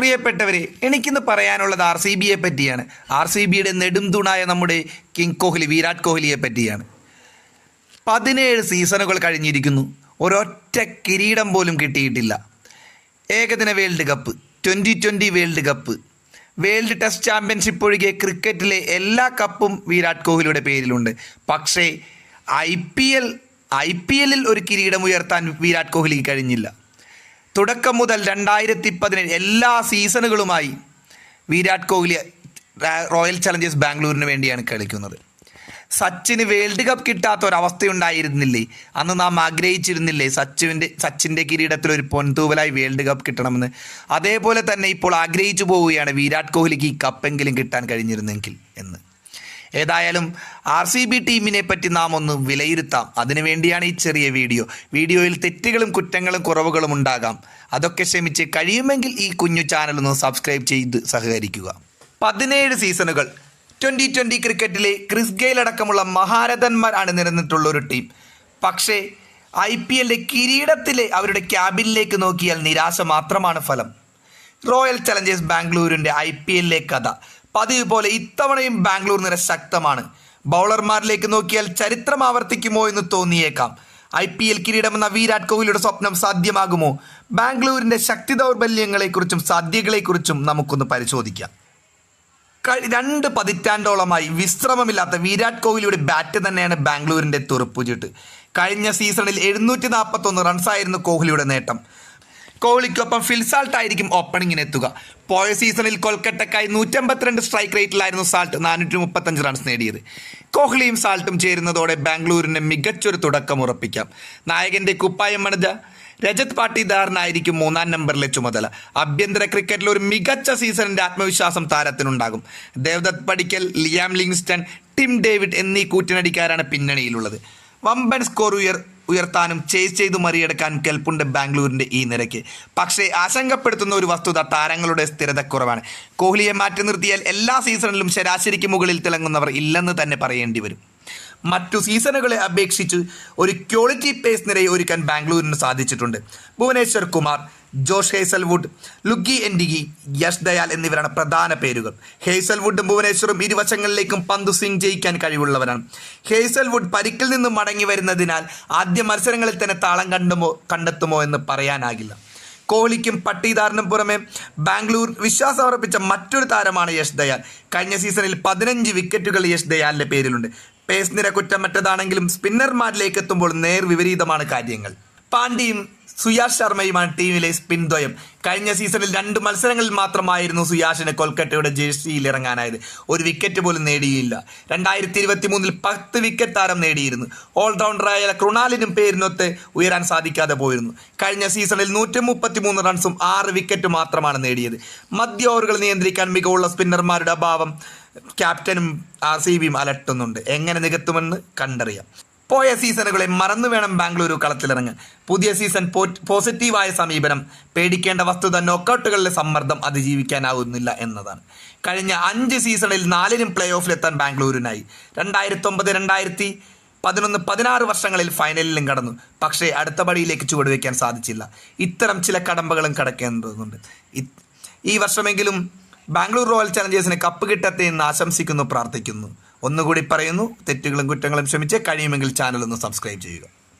പ്രിയപ്പെട്ടവരെ എനിക്കിന്ന് പറയാനുള്ളത് ആർ സി ബിയെ പറ്റിയാണ്. ആർ സി ബിയുടെ നെടുംതുണായ നമ്മുടെ കിങ് കോഹ്ലി വിരാട് കോഹ്ലിയെ പറ്റിയാണ്. പതിനേഴ് സീസണുകൾ കഴിഞ്ഞിരിക്കുന്നു. ഒരൊറ്റ കിരീടം പോലും കിട്ടിയിട്ടില്ല. ഏകദിന world cup twenty twenty world cup world test championship ഒഴികെ ക്രിക്കറ്റിലെ എല്ലാ കപ്പും വിരാട് കോഹ്ലിയുടെ പേരിലുണ്ട്. പക്ഷേ I P L I P എല്ലിൽ ഒരു കിരീടം ഉയർത്താൻ വിരാട് കോഹ്ലിക്ക് കഴിഞ്ഞില്ല. തുടക്കം മുതൽ രണ്ടായിരത്തി പതിനേഴ് എല്ലാ സീസണുകളുമായി വിരാട് കോഹ്ലി റോയൽ ചലഞ്ചേഴ്സ് ബാംഗ്ലൂരിന് വേണ്ടിയാണ് കളിക്കുന്നത്. സച്ചിന് വേൾഡ് കപ്പ് കിട്ടാത്ത ഒരവസ്ഥയുണ്ടായിരുന്നില്ലേ അന്ന് നാം ആഗ്രഹിച്ചിരുന്നില്ലേ സച്ചിന്റെ സച്ചിന്റെ കിരീടത്തിൽ ഒരു പൊൻതൂവലായി വേൾഡ് കപ്പ് കിട്ടണമെന്ന്? അതേപോലെ തന്നെ ഇപ്പോൾ ആഗ്രഹിച്ചു പോവുകയാണ് വിരാട് കോഹ്ലിക്ക് ഈ കപ്പെങ്കിലും കിട്ടാൻ കഴിഞ്ഞിരുന്നെങ്കിൽ എന്ന്. ഏതായാലും ആർ സി ബി ടീമിനെ പറ്റി നാം ഒന്ന് വിലയിരുത്താം. അതിനുവേണ്ടിയാണ് ഈ ചെറിയ വീഡിയോ. വീഡിയോയിൽ തെറ്റുകളും കുറ്റങ്ങളും കുറവുകളും ഉണ്ടാകാം. അതൊക്കെ ക്ഷമിച്ച് കഴിയുമെങ്കിൽ ഈ കുഞ്ഞു ചാനൽ ഒന്ന് സബ്സ്ക്രൈബ് ചെയ്ത് സഹകരിക്കുക. പതിനേഴ് സീസണുകൾ ട്വന്റി ട്വന്റി ക്രിക്കറ്റിലെ ക്രിസ് ഗെയിൽ അടക്കമുള്ള മഹാരഥന്മാർ അണിനിരന്നിട്ടുള്ള ഒരു ടീം പക്ഷേ ഐ പി എല്ലിലെ കിരീടത്തിലെ അവരുടെ ക്യാബിനിലേക്ക് നോക്കിയാൽ നിരാശ മാത്രമാണ് ഫലം. റോയൽ ചലഞ്ചേഴ്സ് ബാംഗ്ലൂരിന്റെ ഐ പി എല്ലിലെ കഥ. പതിവ് പോലെ ഇത്തവണയും ബാംഗ്ലൂർ നിര ശക്തമാണ്. ബൗളർമാരിലേക്ക് നോക്കിയാൽ ചരിത്രം ആവർത്തിക്കുമോ എന്ന് തോന്നിയേക്കാം. ഐ പി എൽ കിരീടമെന്ന വിരാട് കോഹ്ലിയുടെ സ്വപ്നം സാധ്യമാകുമോ? ബാംഗ്ലൂരിന്റെ ശക്തി ദൗർബല്യങ്ങളെക്കുറിച്ചും സാധ്യതകളെക്കുറിച്ചും നമുക്കൊന്ന് പരിശോധിക്കാം. രണ്ട് പതിറ്റാണ്ടോളമായി വിശ്രമമില്ലാത്ത വിരാട് കോഹ്ലിയുടെ ബാറ്റ് തന്നെയാണ് ബാംഗ്ലൂരിന്റെ തുറപ്പുചീട്ട് കഴിഞ്ഞ സീസണിൽ എഴുന്നൂറ്റി നാൽപ്പത്തൊന്ന് റൺസായിരുന്നു കോഹ്ലിയുടെ നേട്ടം. കോഹ്ലിക്കൊപ്പം ഫിൽസാൾട്ട് ആയിരിക്കും ഓപ്പണിങ്ങിന് എത്തുക. പോയ സീസണിൽ കൊൽക്കട്ടക്കായി നൂറ്റമ്പത്തിരണ്ട് സ്ട്രൈക്ക് റേറ്റിലായിരുന്നു സാൾട്ട് നാനൂറ്റി മുപ്പത്തഞ്ച് റൺസ് നേടിയത്. കോഹ്ലിയും സാൾട്ടും ചേരുന്നതോടെ ബാംഗ്ലൂരിന് മികച്ചൊരു തുടക്കം ഉറപ്പിക്കാം. നായകന്റെ കുപ്പായം മണിത രജത് പാട്ടിദാറിനായിരിക്കും മൂന്നാം നമ്പറിലെ ചുമതല. ആഭ്യന്തര ക്രിക്കറ്റിൽ ഒരു മികച്ച സീസണിന്റെ ആത്മവിശ്വാസം താരത്തിനുണ്ടാകും. ദേവദത്ത് പടിക്കൽ ലിയാം ലിങ്സ്റ്റൺ ടിം ഡേവിഡ് എന്നീ കൂറ്റിനടിക്കാരാണ് പിന്നണിയിലുള്ളത്. വമ്പൻ സ്കോർ ഉയർ ഉയർത്താനും ചേസ് ചെയ്തു മറികടക്കാനും കെൽപ്പുണ്ട് ബാംഗ്ലൂരിന്റെ ഈ നിരക്ക് പക്ഷേ ആശങ്കപ്പെടുത്തുന്ന ഒരു വസ്തുത താരങ്ങളുടെ സ്ഥിരതക്കുറവാണ് കോഹ്ലിയെ മാറ്റി നിർത്തിയാൽ എല്ലാ സീസണിലും ശരാശരിക്ക് മുകളിൽ തിളങ്ങുന്നവർ ഇല്ലെന്ന് തന്നെ പറയേണ്ടി വരും. മറ്റു സീസണുകളെ അപേക്ഷിച്ച് ഒരു ക്വാളിറ്റി പേസ് നിരയെ ഒരുക്കാൻ ബാംഗ്ലൂരിന് സാധിച്ചിട്ടുണ്ട്. Bhubaneswar Kumar Josh Hazlewood Lockie എൻഡിഗി Yash Dayal എന്നിവരാണ് പ്രധാന പേരുകൾ. ഹേസൽവുഡും ഭുവനേശ്വറും ഇരുവശങ്ങളിലേക്കും പന്ത് സ്വിംഗ് ജയിക്കാൻ കഴിവുള്ളവരാണ്. ഹേസൽവുഡ് പരിക്കിൽ നിന്ന് മടങ്ങി വരുന്നതിനാൽ ആദ്യ മത്സരങ്ങളിൽ തന്നെ താളം കണ്ടുമോ കണ്ടെത്തുമോ എന്ന് പറയാനാകില്ല. കോഹ്ലിക്കും പട്ടീദാറിനും പുറമെ ബാംഗ്ലൂർ വിശ്വാസം അർപ്പിച്ച മറ്റൊരു താരമാണ് യശ് ദയാൽ. കഴിഞ്ഞ സീസണിൽ പതിനഞ്ച് വിക്കറ്റുകൾ യശ് ദയാലിന്റെ പേരിലുണ്ട്. പേസ് നിര കുറ്റമറ്റതാണെങ്കിലും സ്പിന്നർമാരിലേക്ക് എത്തുമ്പോൾ നേർ വിപരീതമാണ് കാര്യങ്ങൾ. പാണ്ഡ്യയും സുയാഷ് ശർമ്മയുമാണ് ടീമിലെ സ്പിൻ ദ്വയം കഴിഞ്ഞ സീസണിൽ രണ്ട് മത്സരങ്ങളിൽ മാത്രമായിരുന്നു സുയാഷിന് കൊൽക്കത്തയുടെ ജേഴ്സിയിൽ ഇറങ്ങാനായത്. ഒരു വിക്കറ്റ് പോലും നേടിയില്ല. രണ്ടായിരത്തി ഇരുപത്തി മൂന്നിൽ പത്ത് വിക്കറ്റ് താരം നേടിയിരുന്നു. ഓൾറൗണ്ടറായ ക്രുണാലിനും പേരിനൊത്ത് ഉയരാൻ സാധിക്കാതെ പോയിരുന്നു. കഴിഞ്ഞ സീസണിൽ നൂറ്റി മുപ്പത്തി മൂന്ന് റൺസും ആറ് വിക്കറ്റ് മാത്രമാണ് നേടിയത്. മധ്യ ഓവറുകൾ നിയന്ത്രിക്കാൻ മികവുള്ള സ്പിന്നർമാരുടെ അഭാവം ക്യാപ്റ്റനും ആർ സി ബിയും അലട്ടുന്നുണ്ട്. എങ്ങനെ നികത്തുമെന്ന് കണ്ടറിയാം. പോയ സീസണുകളെ മറന്നു വേണം ബാംഗ്ലൂരു കളത്തിലിറങ്ങാൻ. പുതിയ സീസൺ പോസിറ്റീവായ സമീപനം പേടിക്കേണ്ട വസ്തുത നോക്കൌട്ടുകളിലെ സമ്മർദ്ദം അതിജീവിക്കാനാവുന്നില്ല എന്നതാണ്. കഴിഞ്ഞ അഞ്ച് സീസണിൽ നാലിനും പ്ലേ ഓഫിലെത്താൻ ബാംഗ്ലൂരിനായി. രണ്ടായിരത്തി ഒമ്പത് രണ്ടായിരത്തി പതിനൊന്ന് പതിനാറ് വർഷങ്ങളിൽ ഫൈനലിലും കടന്നു. പക്ഷേ അടുത്ത പടിയിലേക്ക് ചുവടുവെക്കാൻ സാധിച്ചില്ല. ഇത്തരം ചില കടമ്പകളും കടക്കേണ്ടതുണ്ട്. ഈ വർഷമെങ്കിലും ബാംഗ്ലൂർ റോയൽ ചലഞ്ചേഴ്സിന് കപ്പ് കിട്ടട്ടെ എന്ന് ആശംസിക്കുന്നു പ്രാർത്ഥിക്കുന്നു. ഒന്നുകൂടി പറയുന്നു തെറ്റുകളും കുറ്റങ്ങളും ക്ഷമിച്ച് കഴിയുമെങ്കിൽ ചാനൽ ഒന്ന് സബ്സ്ക്രൈബ് ചെയ്യുക.